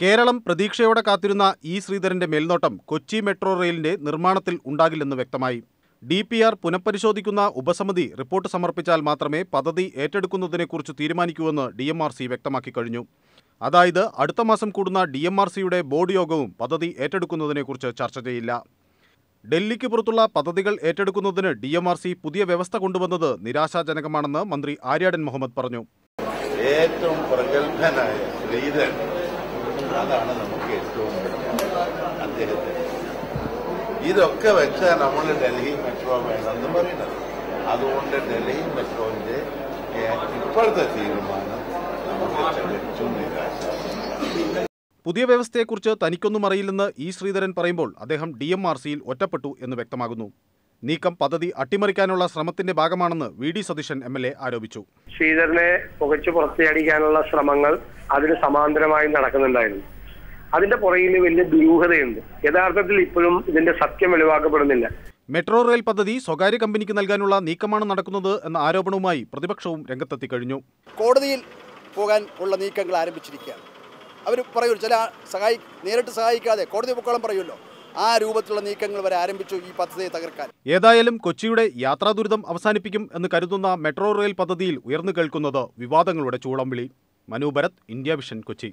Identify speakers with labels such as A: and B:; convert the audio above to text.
A: കേരളം പ്രതീക്ഷയോടെ കാത്തിരുന്ന ഇ ശ്രീധരന്റെ മേൽനോട്ടം കൊച്ചി മെട്രോ റെയിലിന്റെ നിർമ്മാണത്തിൽ ഉണ്ടാകില്ലെന്ന് വ്യക്തമായി. ഡി പി ആർ പുനഃപരിശോധിക്കുന്ന ഉപസമിതി റിപ്പോർട്ട് സമർപ്പിച്ചാൽ മാത്രമേ പദ്ധതി ഏറ്റെടുക്കുന്നതിനെക്കുറിച്ച് തീരുമാനിക്കൂവെന്ന് ഡി എം ആർ സി വ്യക്തമാക്കി കഴിഞ്ഞു. അതായത് അടുത്ത മാസം കൂടുന്ന ഡി എം ആർ സിയുടെ ബോർഡ് യോഗവും പദ്ധതി ഏറ്റെടുക്കുന്നതിനെക്കുറിച്ച് ചർച്ച ചെയ്യില്ല. ഡൽഹിക്ക് പുറത്തുള്ള പദ്ധതികൾ ഏറ്റെടുക്കുന്നതിന് ഡി എം ആർ സി പുതിയ വ്യവസ്ഥ കൊണ്ടുവന്നത് നിരാശാജനകമാണെന്ന് മന്ത്രി ആര്യാടൻ മുഹമ്മദ് പറഞ്ഞു.
B: ഏറ്റവും പ്രഗത്ഭനായ ശ്രീധരൻ അതാണ് നമുക്ക് ഏറ്റവും അദ്ദേഹത്തെ ഇതൊക്കെ വെച്ചാൽ നമ്മൾ ഡൽഹി മെട്രോ വേണമെന്ന് പറയുന്നത്. അതുകൊണ്ട് ഡൽഹി മെട്രോന്റെ ഇപ്പോഴത്തെ തീരുമാനം നമുക്ക് തികച്ചും
A: പുതിയ വ്യവസ്ഥയെക്കുറിച്ച് തനിക്കൊന്നും അറിയില്ലെന്ന് ഇ ശ്രീധരൻ പറയുമ്പോൾ അദ്ദേഹം ഡി എം ആർ സിയിൽ ഒറ്റപ്പെട്ടു എന്ന് വ്യക്തമാകുന്നു. നീക്കം പദ്ധതി അട്ടിമറിക്കാനുള്ള ശ്രമത്തിന്റെ ഭാഗമാണെന്ന് V D Satheesan M L A ആരോപിച്ചു.
C: ശ്രീധരനെ പുകച്ചു പുറത്തിയടിക്കാനുള്ള ശ്രമങ്ങൾ അതിന് സമാന്തരമായി നടക്കുന്നുണ്ടായിരുന്നു. അതിന്റെ പുറകിൽ വലിയ ദുരൂഹതയുണ്ട്. യഥാർത്ഥത്തിൽ ഇപ്പോഴും ഇതിന്റെ സത്യം വെളിവാക്കപ്പെടുന്നില്ല.
A: മെട്രോ റെയിൽ പദ്ധതി സ്വകാര്യ കമ്പനിക്ക് നൽകാനുള്ള നീക്കമാണ് നടക്കുന്നത് എന്ന ആരോപണവുമായി പ്രതിപക്ഷവും രംഗത്തെത്തി കഴിഞ്ഞു.
D: കോടതിയിൽ പോകാൻ ഉള്ള നീക്കങ്ങൾ ആരംഭിച്ചിരിക്കുകയാണ്. അവർ പറയൂ ചില സഹായി നേരിട്ട് സഹായിക്കാതെ കോടതി പൊക്കോളം പറയുമല്ലോ. ആ രൂപത്തിലുള്ള നീക്കങ്ങൾ വരെ ആരംഭിച്ചു ഈ പദ്ധതിയെ തകർക്കാൻ.
A: ഏതായാലും കൊച്ചിയുടെ യാത്രാ ദുരിതം അവസാനിപ്പിക്കും എന്ന് കരുതുന്ന മെട്രോ റെയിൽ പദ്ധതിയിൽ ഉയർന്നു കേൾക്കുന്നത് വിവാദങ്ങളുടെ ചൂളംവിളി. Manu Bharath India vision Kochi.